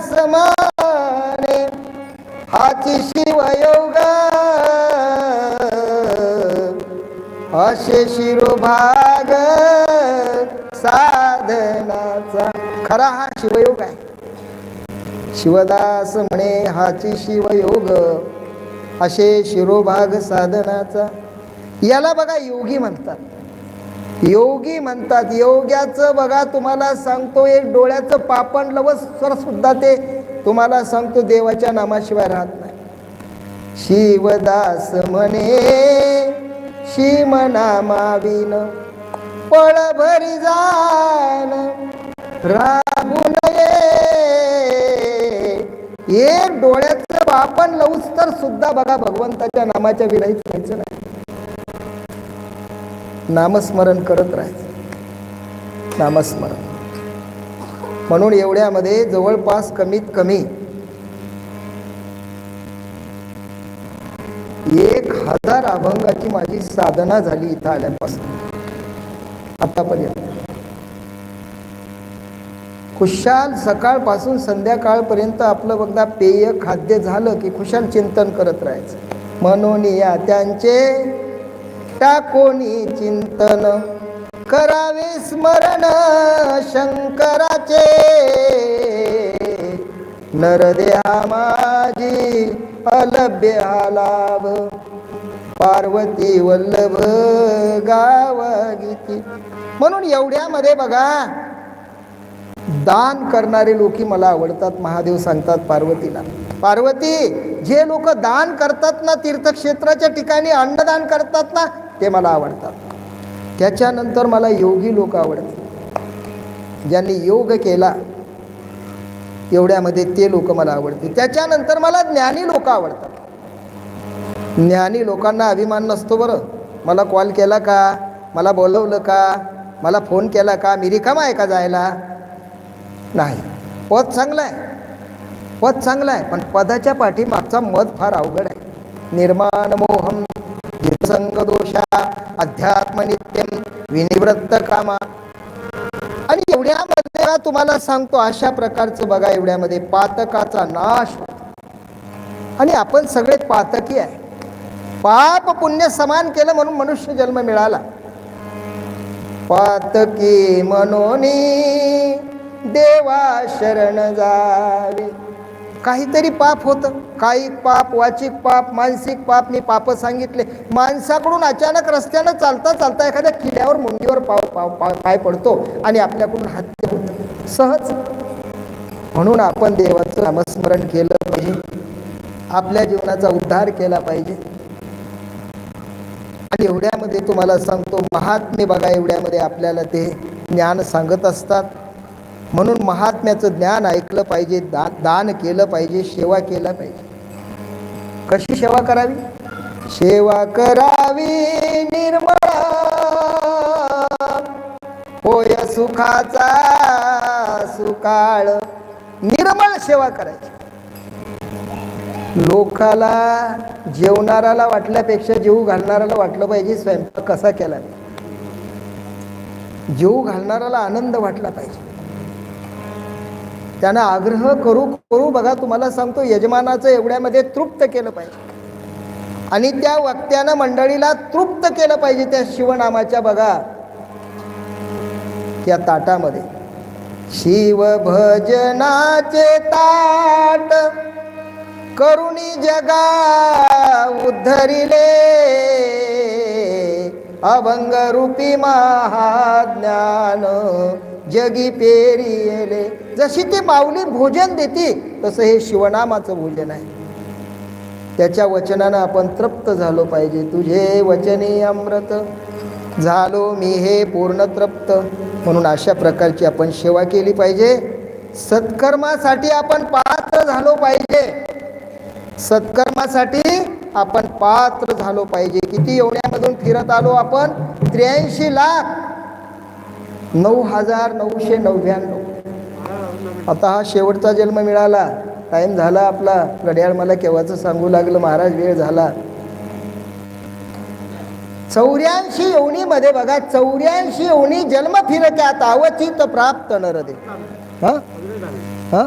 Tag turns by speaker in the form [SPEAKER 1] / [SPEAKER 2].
[SPEAKER 1] समाने हाची शिवयोग. असे शिरोभाग साधनाचा. खरा हा शिवयोग आहे. शिवदास म्हणे हाची शिवयोग. असे शिरोभाग साधनाचा. याला बघा योगी म्हणतात. योगी म्हणतात योग्याचं बघा तुम्हाला सांगतो एक डोळ्याचं पापण लवस्वर सुद्धा ते तुम्हाला सांगतो देवाच्या नामाशिवाय राहत नाही. शिवदास म्हणे शिमनामाविन पळ भरी जाण राबू नये एक डोळ्याचं पापण लवूस तर सुद्धा बघा भगवंताच्या नामाच्या विरहित व्हायचं नाही. नामस्मरण करत राहायचं. नामस्मरण. म्हणून एवढ्यामध्ये जवळपास कमीत कमी एक हजार अभंगाची माझी साधना झाली इथं आल्यापासून. आतापर्यंत. खुशाल सकाळपासून संध्याकाळपर्यंत आपलं बघा पेय खाद्य झालं की खुशाल चिंतन करत राहायचं. म्हणून या त्यांचे टाकोनी चिंतन? करावे स्मरण शंकराचे. नरदेहा माझी अलभ्य लाभ पार्वती वल्लभ गाव गीती. म्हणून एवढ्यामध्ये बघा दान करणारे लोकी मला आवडतात महादेव सांगतात पार्वतीला. पार्वती जे लोक दान करतात ना तीर्थक्षेत्राच्या ठिकाणी अन्नदान करतात ना ते मला आवडतात. त्याच्यानंतर मला योगी लोक आवडतात. ज्यांनी योग केला एवढ्यामध्ये ते लोक मला आवडते त्याच्यानंतर मला ज्ञानी लोक आवडतात. ज्ञानी लोकांना अभिमान नसतो बरं. मला कॉल केला का? मला बोलवलं का? मला फोन केला का? मी रिकामा आहे का जायला? नाही. पद चांगलं आहे. पद चांगलं आहे पण पदाच्या पाठीमागचा मध फार अवघड आहे. निर्माण मोहम अध्यात्मनित्यम अध्यात्म नित्यम विनिवृत्त कामा आणि एवढ्यामध्ये ना तुम्हाला सांगतो अशा प्रकारचं बघा एवढ्यामध्ये पातकाचा नाश आणि आपण सगळे पातकी आहे. पाप पुण्य समान केलं म्हणून मनुष्य जन्म मिळाला. पातकी मनोनी देवा शरण जावे. काहीतरी पाप होतं. काही पाप वाचिक पाप मानसिक पाप मी पाप सांगितले. माणसाकडून अचानक रस्त्यानं चालता चालता एखाद्या किड्यावर मुंडीवर पाव पाव पाव पाय पडतो आणि आपल्याकडून हत्या होतं. सहज. म्हणून आपण देवाचं नामस्मरण केलं पाहिजे. आपल्या जीवनाचा उद्धार केला पाहिजे. आणि एवढ्यामध्ये तुम्हाला सांगतो महात्मे बघा एवढ्यामध्ये आपल्याला ते ज्ञान सांगत असतात. म्हणून महात्म्याचं ज्ञान ऐकलं पाहिजे दा दान केलं पाहिजे सेवा केला पाहिजे. कशी सेवा करावी? सेवा करावी निर्मळा. होय सुखाचा सुकाळ. निर्मळ सेवा करायची. लोकाला जेवणाराला वाटल्यापेक्षा जेऊ घालणाराला वाटलं पाहिजे स्वयंपाक कसा केला जेऊ घालणाराला आनंद वाटला पाहिजे. त्यानं आग्रह करू करू बघा तुम्हाला सांगतो यजमानाचं एवढ्यामध्ये तृप्त केलं पाहिजे. आणि त्या वक्त्यानं मंडळीला तृप्त केलं पाहिजे त्या शिवनामाच्या बघा त्या ताटामध्ये. शिव भजनाचे ताट करुणी जगा उद्धरिले अभंग रूपी महाज्ञान जगी पेरियले. जशी ती माऊली भोजन देते तसं हे शिवनामाचं भोजन आहे. त्याच्या वचनानं आपण तृप्त झालो पाहिजे. तुझे वचने अमृत झालो मी हे पूर्ण तृप्त. म्हणून अशा प्रकारची आपण सेवा केली पाहिजे. सत्कर्मासाठी आपण पात्र झालो पाहिजे. सत्कर्मासाठी आपण पात्र झालो पाहिजे. किती एवढ्यामधून फिरत आलो आपण? त्र्याऐंशी लाख. नऊ हजार नऊशे नव्याण्णव. आता हा शेवटचा जन्म मिळाला. टाईम झाला आपला. घड्याळ मला केव्हाचं सांगू लागलं? महाराज वेळ झाला. चौऱ्याऐंशी योनीमध्ये बघा चौऱ्याऐंशी योनी जन्म फिरत्यात अवचित प्राप्त नरदे. हा? हा?